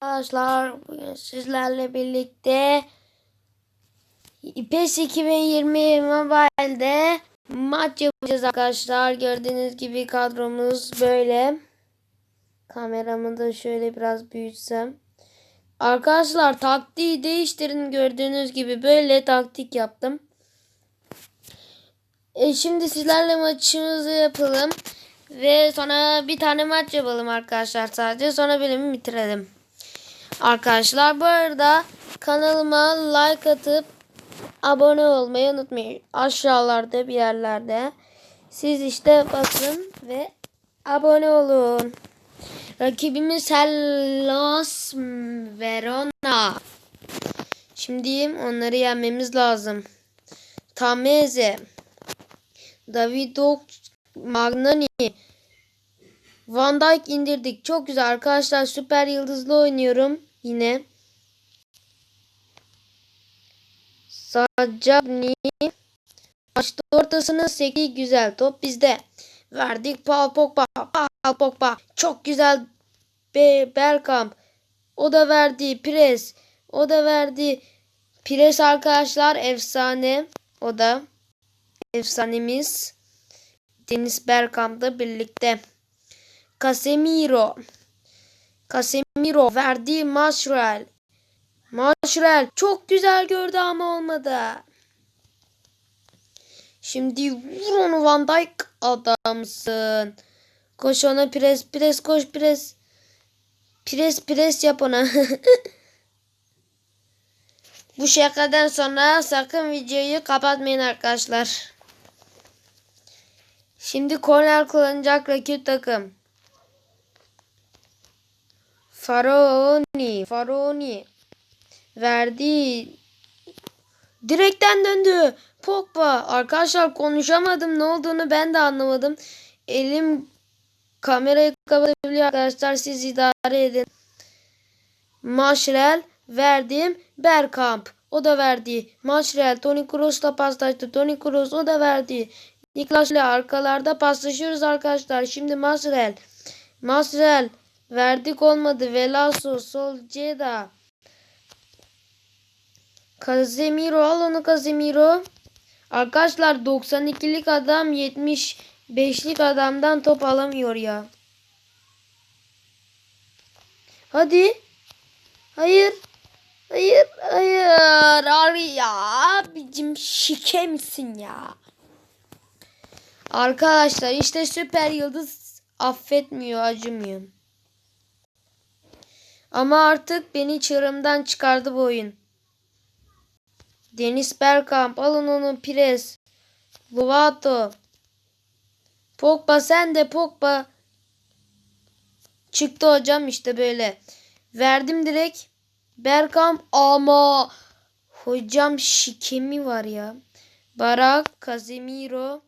Arkadaşlar bugün sizlerle birlikte PES 2020 Mobile'de maç yapacağız arkadaşlar. Gördüğünüz gibi kadromuz böyle. Kameramı da şöyle biraz büyütsem. Arkadaşlar taktiği değiştirin gördüğünüz gibi böyle taktik yaptım. E şimdi sizlerle maçımızı yapalım. Ve sonra bir tane maç yapalım arkadaşlar sadece. Sonra bölümü bitirelim. Arkadaşlar bu arada kanalıma like atıp abone olmayı unutmayın. Aşağılarda bir yerlerde. Siz işte basın ve abone olun. Rakibimiz Hellas Verona. Şimdi onları yenmemiz lazım. Tameze. Davido Magnani. Van Dijk indirdik. Çok güzel arkadaşlar. Süper yıldızlı oynuyorum. Yine. Sajabni. Açtı ortasını. Seki güzel. Top bizde. Verdik Paul Pogba. Paul Pogba. Çok güzel. Be Bergkamp. O da verdi. Pires. O da verdi. Pires arkadaşlar. Efsane. O da. Efsanemiz. Deniz Bergkamp'la birlikte. Casemiro. Casemiro verdi Masrel. Masrel çok güzel gördü ama olmadı. Şimdi vur onu Van Dijk adamsın. Koş ona pres pres koş pres. Pres pres yap ona. Bu şakadan sonra sakın videoyu kapatmayın arkadaşlar. Şimdi korner kullanacak rakip takım. Faraoni. Faraoni. Verdi. Direkten döndü. Pogba. Arkadaşlar konuşamadım. Ne olduğunu ben de anlamadım. Elim kamerayı kapatabiliyor arkadaşlar. Siz idare edin. Maşrel verdim. Bergkamp. O da verdi. Maşrel. Toni Kroos'la paslaştı. Toni Kroos o da verdi. Niklas ile arkalarda paslaşıyoruz arkadaşlar. Şimdi Masrel. Masrel. Verdik olmadı. Velaso. Sol Ceda. Casemiro. Al onu Casemiro. Arkadaşlar 92'lik adam 75'lik adamdan top alamıyor ya. Hadi. Hayır. Hayır. Hayır. Abi ya. Abicim şike misin ya? Arkadaşlar işte süper yıldız affetmiyor, acımıyor. Ama artık beni çığırımdan çıkardı bu oyun. Deniz Bergkamp alın onu Pires. Lovato. Pogba sen de Pogba. Çıktı hocam işte böyle. Verdim direkt. Bergkamp ama hocam şikemi var ya. Barak, Casemiro.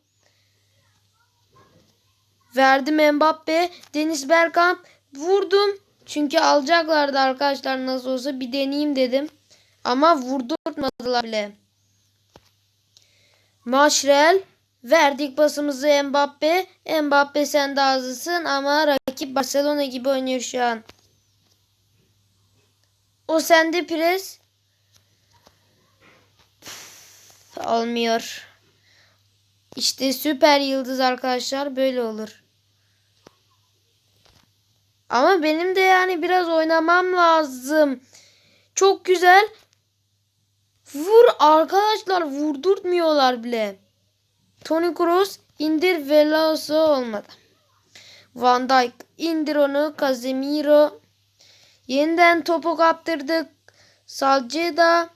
Verdim Mbappe. Deniz Bergkamp. Vurdum. Çünkü alacaklardı arkadaşlar nasıl olsa bir deneyeyim dedim. Ama vurdurtmadılar bile. Maşrel. Verdik basımızı Mbappe. Mbappe sen de hızlısın ama rakip Barcelona gibi oynuyor şu an. O sende pres. Olmuyor. İşte süper yıldız arkadaşlar böyle olur. Ama benim de yani biraz oynamam lazım. Çok güzel. Vur arkadaşlar vurdurtmuyorlar bile. Toni Kroos indir Veloso olmadı. Van Dijk indir onu. Casemiro. Yeniden topu kaptırdık. Salceda.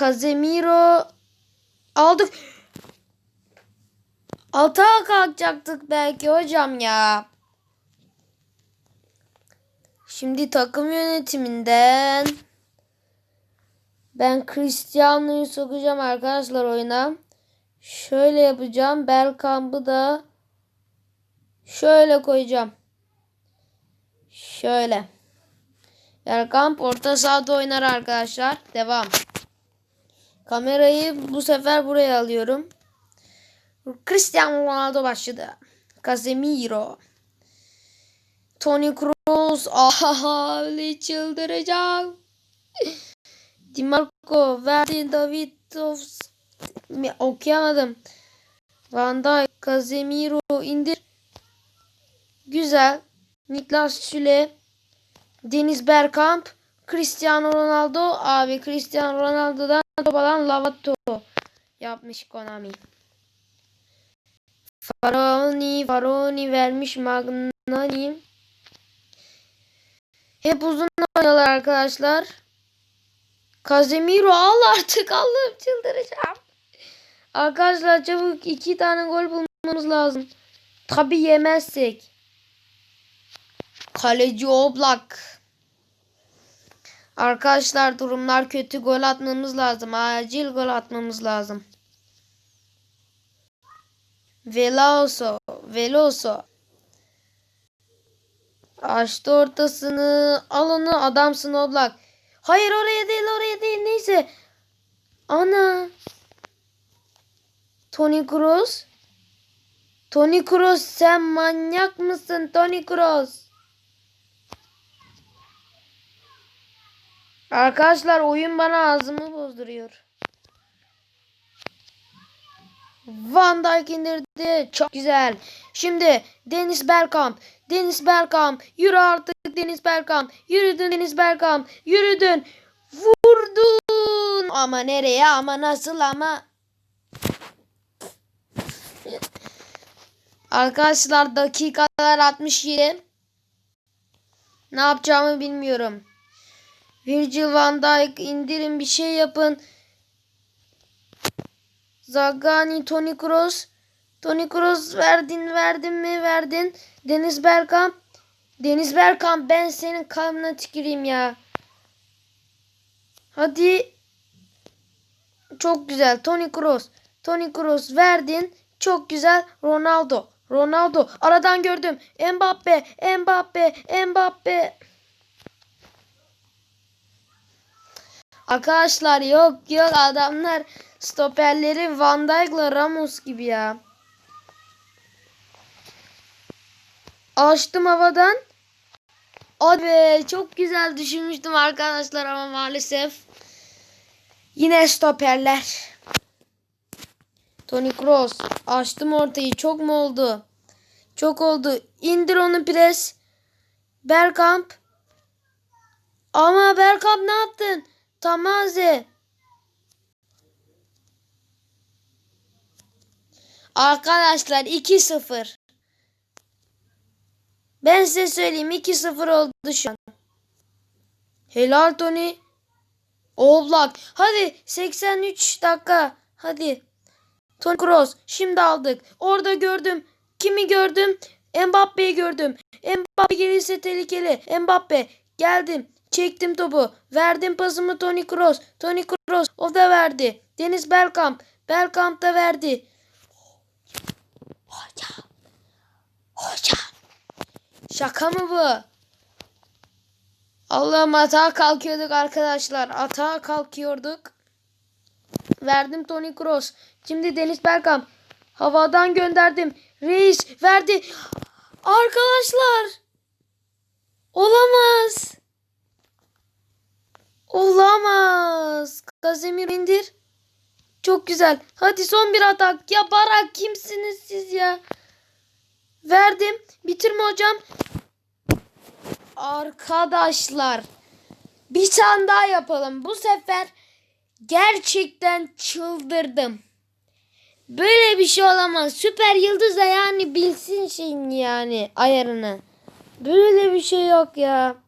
Casemiro. Aldık. Atağa kalkacaktık belki hocam ya. Şimdi takım yönetiminden ben Cristiano'yu sokacağım arkadaşlar oyuna. Şöyle yapacağım. Belkamp'ı da şöyle koyacağım. Şöyle. Belkamp orta sahada oynar arkadaşlar. Devam. Kamerayı bu sefer buraya alıyorum. Cristiano Ronaldo başladı. Casemiro. Toni Kroos. Aha çıldıracağım. Di Marco verdi David Of- okuyamadım. Van Dijk, Casemiro indir. Güzel. Niklas Süle, Deniz Bergkamp, Cristiano Ronaldo. Abi Cristiano Ronaldo'dan top alan Lavato yapmış Konami. Faroni, Faroni vermiş Magnani. Hep uzun oynuyorlar arkadaşlar. Casemiro al artık Allah'ım çıldıracağım. Arkadaşlar çabuk iki tane gol bulmamız lazım. Tabi yemezsek. Kaleci Oblak. Arkadaşlar durumlar kötü. Gol atmamız lazım. Acil gol atmamız lazım. Veloso. Veloso. Açtı ortasını. Al onu adamsın Oblak. Hayır oraya değil oraya değil neyse. Ana. Toni Kroos. Toni Kroos sen manyak mısın Toni Kroos? Arkadaşlar oyun bana ağzımı bozduruyor. Van Dijk indirdi. Çok güzel. Şimdi Deniz Bergkamp. Deniz Bergkamp. Yürü artık Deniz Bergkamp. Yürüdün Deniz Bergkamp. Yürüdün. Vurdun. Ama nereye ama nasıl ama. Arkadaşlar dakikalar 67. Ne yapacağımı bilmiyorum. Virgil van Dijk indirin bir şey yapın. Zagani, Toni Kroos. Toni Kroos verdin verdin mi verdin. Deniz Bergkamp. Deniz Bergkamp ben senin kalbine tüküreyim ya. Hadi. Çok güzel. Toni Kroos. Toni Kroos verdin. Çok güzel. Ronaldo. Ronaldo. Aradan gördüm. Mbappe. Mbappe. Mbappe. Arkadaşlar yok yok adamlar stoperleri Van Dijk'la Ramos gibi ya. Açtım havadan. Abi çok güzel düşünmüştüm arkadaşlar ama maalesef yine stoperler. Toni Kroos açtım ortayı çok mu oldu? Çok oldu. İndir onu pres. Bergkamp. Ama Bergkamp ne yaptın? Tamaze. Arkadaşlar 2-0. Ben size söyleyeyim 2-0 oldu şu an. Helal Tony. Oblak. Hadi 83 dakika. Hadi. Toni Kroos. Şimdi aldık. Orada gördüm. Kimi gördüm? Mbappe'yi gördüm. Mbappe gelirse tehlikeli. Mbappe. Geldim. Çektim topu. Verdim pasımı Toni Kroos. Toni Kroos o da verdi. Deniz Bergkamp. Bergkamp da verdi. Hoca. Hoca. Şaka mı bu? Allah'ım atağa kalkıyorduk arkadaşlar. Atağa kalkıyorduk. Verdim Toni Kroos. Şimdi Deniz Bergkamp. Havadan gönderdim. Reis verdi. Arkadaşlar. Olamaz. Olamaz. Casemiro indir. Çok güzel. Hadi son bir atak. Ya Barak kimsiniz siz ya? Verdim. Bitirme hocam. Arkadaşlar. Bir tane daha yapalım. Bu sefer gerçekten çıldırdım. Böyle bir şey olamaz. Süper Yıldız da yani bilsin şeyin yani ayarını. Böyle bir şey yok ya.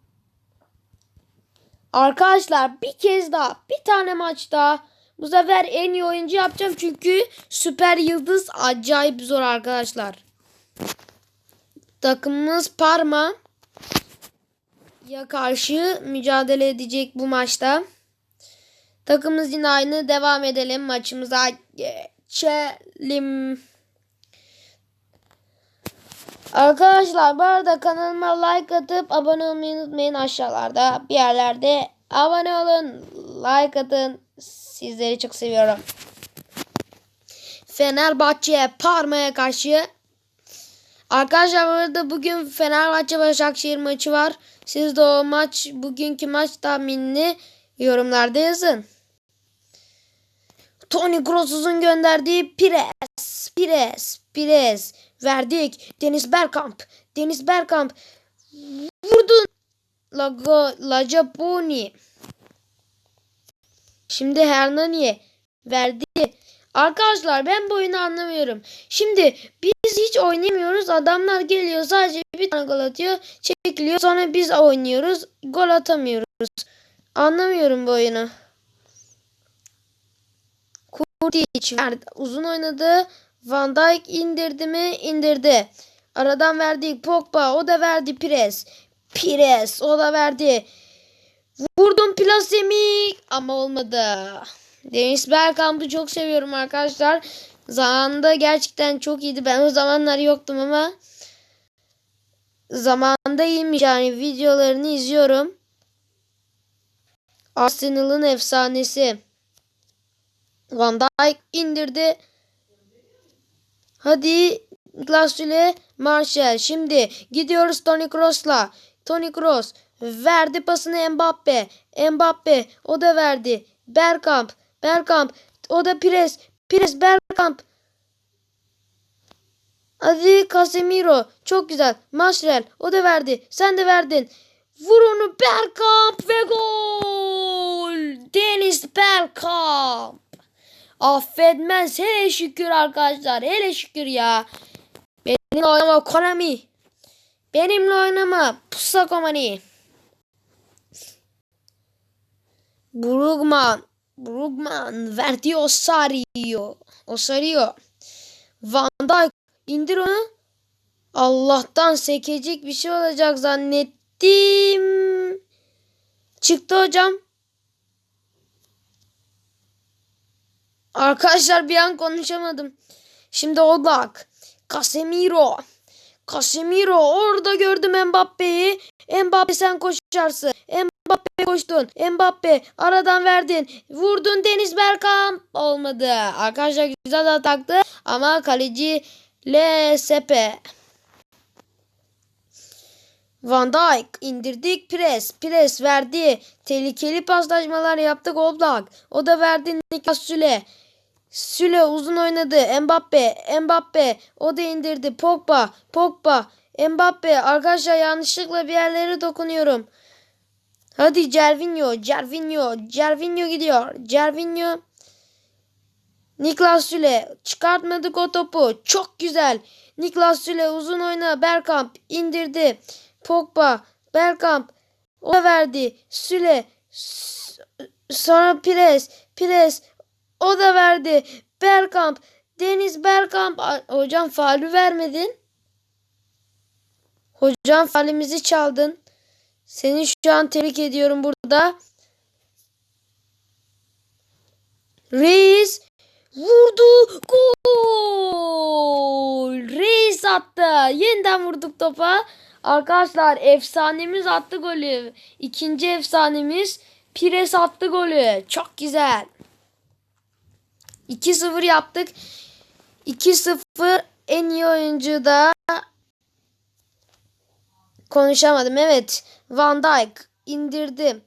Arkadaşlar bir kez daha bir tane maç daha. Bu sefer en iyi oyuncu yapacağım çünkü Süper Yıldız acayip zor arkadaşlar. Takımımız Parma ya karşı mücadele edecek bu maçta. Takımımız yine aynı. Devam edelim. Maçımıza geçelim. Arkadaşlar bu arada kanalıma like atıp abone olmayı unutmayın aşağılarda bir yerlerde. Abone olun. Like atın. Sizleri çok seviyorum. Fenerbahçe Parma'ya karşı Arkadaşlar bu arada bugün Fenerbahçe Başakşehir maçı var. Siz de o maç bugünkü maç tahminini yorumlarda yazın. Toni Kroos'un gönderdiği Pires, Pires, Pires verdik. Deniz Bergkamp, Deniz Bergkamp vurdun. Lago, Lajaponi. Şimdi Hernani verdi. Arkadaşlar ben bu oyunu anlamıyorum. Şimdi biz hiç oynamıyoruz. Adamlar geliyor sadece bir tane gol atıyor. Çekiliyor. Sonra biz oynuyoruz. Gol atamıyoruz. Anlamıyorum bu oyunu. Kurtiç. Uzun oynadı. Van Dijk indirdi mi? İndirdi. Aradan verdik Pogba. O da verdi Pires. Pires. O da verdi. Vurdum plasemi ama olmadı. Deniz Bergkamp'ı çok seviyorum arkadaşlar. Zamanında gerçekten çok iyiydi. Ben o zamanlar yoktum ama zamanında iyiymiş yani videolarını izliyorum. Arsenal'ın efsanesi. Van Dijk indirdi. Hadi Glasile Marshall. Şimdi gidiyoruz Toni Kroos'la. Toni Kroos verdi pasını Mbappe. Mbappe o da verdi. Bergkamp. Bergkamp. O da Pires. Pires Bergkamp. Hadi Casemiro. Çok güzel. Marshall o da verdi. Sen de verdin. Vur onu Bergkamp ve gol. Deniz Bergkamp. Affetmez. Hele şükür arkadaşlar. Hele şükür ya. Benimle oynama Konami. Benimle oynama. Pusa Komani. Brugman. Brugman. Verdi Osario. Osario. Van Dijk. indir onu. Allah'tan sekecek bir şey olacak zannettim. Çıktı hocam. Arkadaşlar bir an konuşamadım. Şimdi Oblak. Casemiro. Casemiro orada gördüm Mbappe'yi. Mbappe sen koşarsın. Mbappe koştun. Mbappe aradan verdin. Vurdun Deniz Bergkamp. Olmadı. Arkadaşlar güzel ataktı ama kaleci Lesepe. Van Dijk indirdik pres. Pres verdi. Tehlikeli paslaşmalar yaptık Oblak. O da verdi Niklas Süle. Süle uzun oynadı. Mbappe. Mbappe. O da indirdi. Pogba. Pogba. Mbappe. Arkadaşlar yanlışlıkla bir yerlere dokunuyorum. Hadi Cervinho. Cervinho. Cervinho gidiyor. Cervinho. Niklas Süle. Çıkartmadık o topu. Çok güzel. Niklas Süle uzun oyna. Bergkamp indirdi. Pogba. Bergkamp. O verdi. Süle. Sonra Pires. Pires. O da verdi. Bergkamp. Deniz Bergkamp. Hocam faulü vermedin. Hocam faulümüzü çaldın. Seni şu an tebrik ediyorum burada. Reis vurdu. Gol. Reis attı. Yeniden vurduk topa. Arkadaşlar efsanemiz attı golü. İkinci efsanemiz Pires attı golü. Çok güzel. 2-0 yaptık. 2-0 en iyi oyuncu da konuşamadım. Evet. Van Dijk indirdi.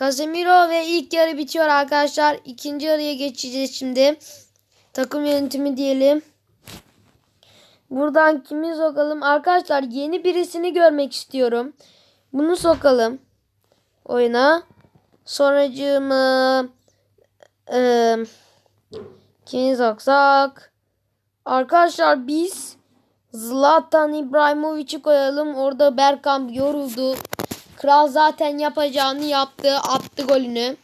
Casemiro ve ilk yarı bitiyor arkadaşlar. İkinci yarıya geçeceğiz şimdi. Takım yönetimi diyelim. Buradan kimi sokalım? Arkadaşlar yeni birisini görmek istiyorum. Bunu sokalım. Oyuna. Sonracığımı eee Kimi soksak? Arkadaşlar biz Zlatan İbrahimovic'i koyalım. Orada Bergkamp yoruldu. Kral zaten yapacağını yaptı. Attı golünü.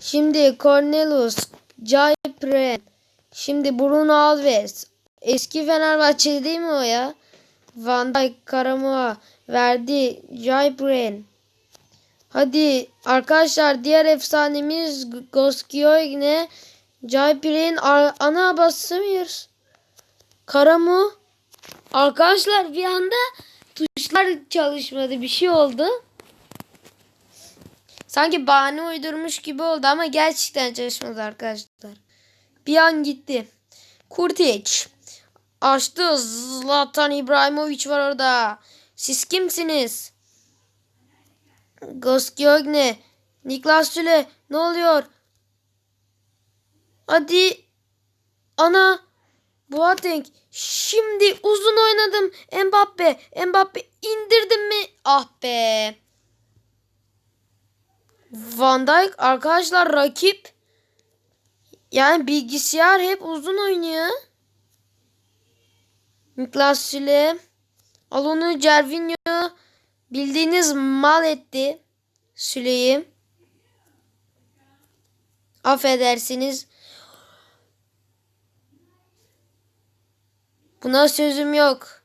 Şimdi Cornelius, Jaypren, şimdi Bruno Alves. Eski Fenerbahçeli değil mi o ya? Van Dijk, Karamoa verdi. Jaypren. Hadi arkadaşlar diğer efsanemiz Goskioigne Jaipirin ana basamıyoruz. Karamu Arkadaşlar bir anda tuşlar çalışmadı. Bir şey oldu. Sanki bahane uydurmuş gibi oldu ama gerçekten çalışmadı arkadaşlar. Bir an gitti. Kurtiç. açtı. Zlatan İbrahimovic var orada. Siz kimsiniz? Goskiogne. Niklas Süle. Ne oluyor? Hadi. Ana. Boateng. Şimdi uzun oynadım. Mbappe. Mbappe indirdim mi? Ah be. Van Dijk arkadaşlar rakip. Yani bilgisayar hep uzun oynuyor. Niklas Süle. Al onu Cervinho. Bildiğiniz mal etti. Süle'yi. Affedersiniz. Buna sözüm yok.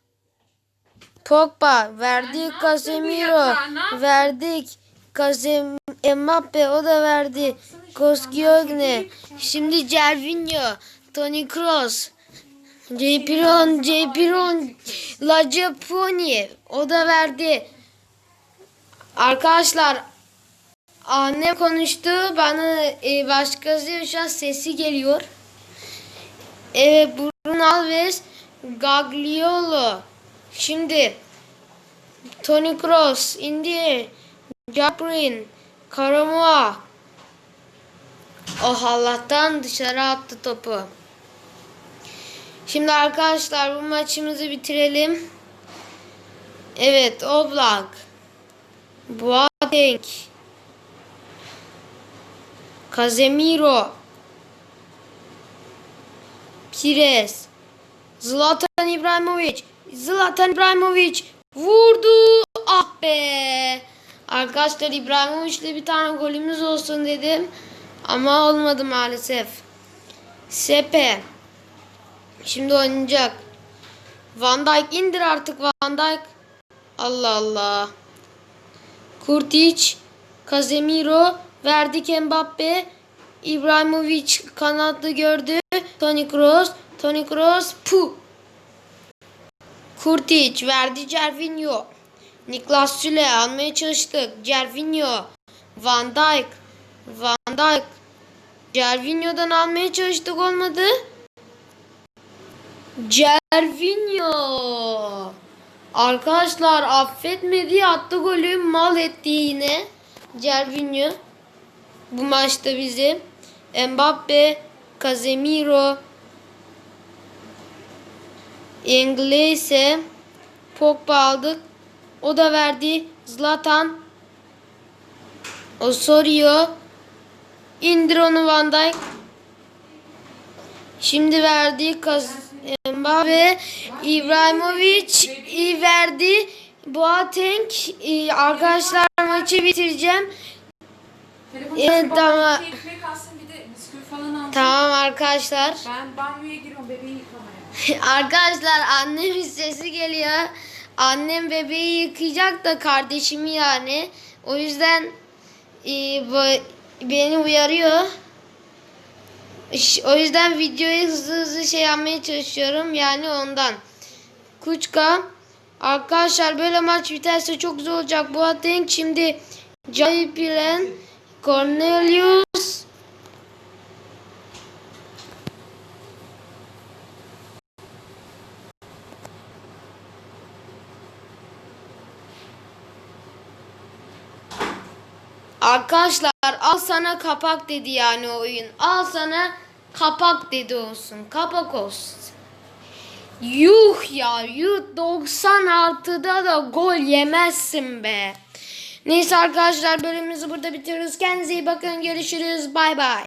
Pogba verdik Casemiro verdik Casem Mbappe o da verdi Koscielny şimdi Cervinho Toni Kroos J. Piron J. Piron La Japoni o da verdi arkadaşlar anne konuştu bana e, başkası şu an sesi geliyor Evet Bruno Alves Gagliolo. Şimdi Toni Kroos, Indi, Jabrin, Karamoa. Oh Allah'tan dışarı attı topu. Şimdi arkadaşlar bu maçımızı bitirelim. Evet Oblak. Boateng. Casemiro. Pires. Zlatan İbrahimovic. Zlatan İbrahimovic vurdu. Ah be. Arkadaşlar İbrahimovic'le bir tane golümüz olsun dedim. Ama olmadı maalesef. Sepe. Şimdi oynayacak. Van Dijk indir artık Van Dijk. Allah Allah. Kurtic. Casemiro. Verdik Mbappe. İbrahimovic kanatlı gördü. Toni Kroos. Toni Kroos. Pu. Kurtic verdi Cervinho. Niklas Süle almaya çalıştık. Cervinho. Van Dijk. Van Dijk. Cervinho'dan almaya çalıştık olmadı. Cervinho. Arkadaşlar affetmedi attı golü mal etti yine. Cervinho. Bu maçta bizi. Mbappe. Casemiro. İngilizce Pogba aldık. O da verdi. Zlatan. Osorio. İndir onu Van Dijk. Şimdi verdi. Kaz Mbappe. İbrahimovic verdi. Boateng. Ee, Arkadaşlar maçı bitireceğim. Evet, tamam. Tamam arkadaşlar. Ben banyoya giriyorum bebeği yıkamaya. Arkadaşlar annemin sesi geliyor. Annem bebeği yıkayacak da kardeşimi yani. O yüzden e, bu- beni uyarıyor. O yüzden videoyu hızlı hızlı şey yapmaya çalışıyorum. Yani ondan. Kuçka. Arkadaşlar böyle maç biterse çok güzel olacak. Bu Boateng şimdi Cahil Pilen, Cornelius, Arkadaşlar al sana kapak dedi yani oyun. Al sana kapak dedi olsun. Kapak olsun. Yuh ya yuh 90 artıda da gol yemezsin be. Neyse arkadaşlar bölümümüzü burada bitiriyoruz. Kendinize iyi bakın. Görüşürüz. Bay bay.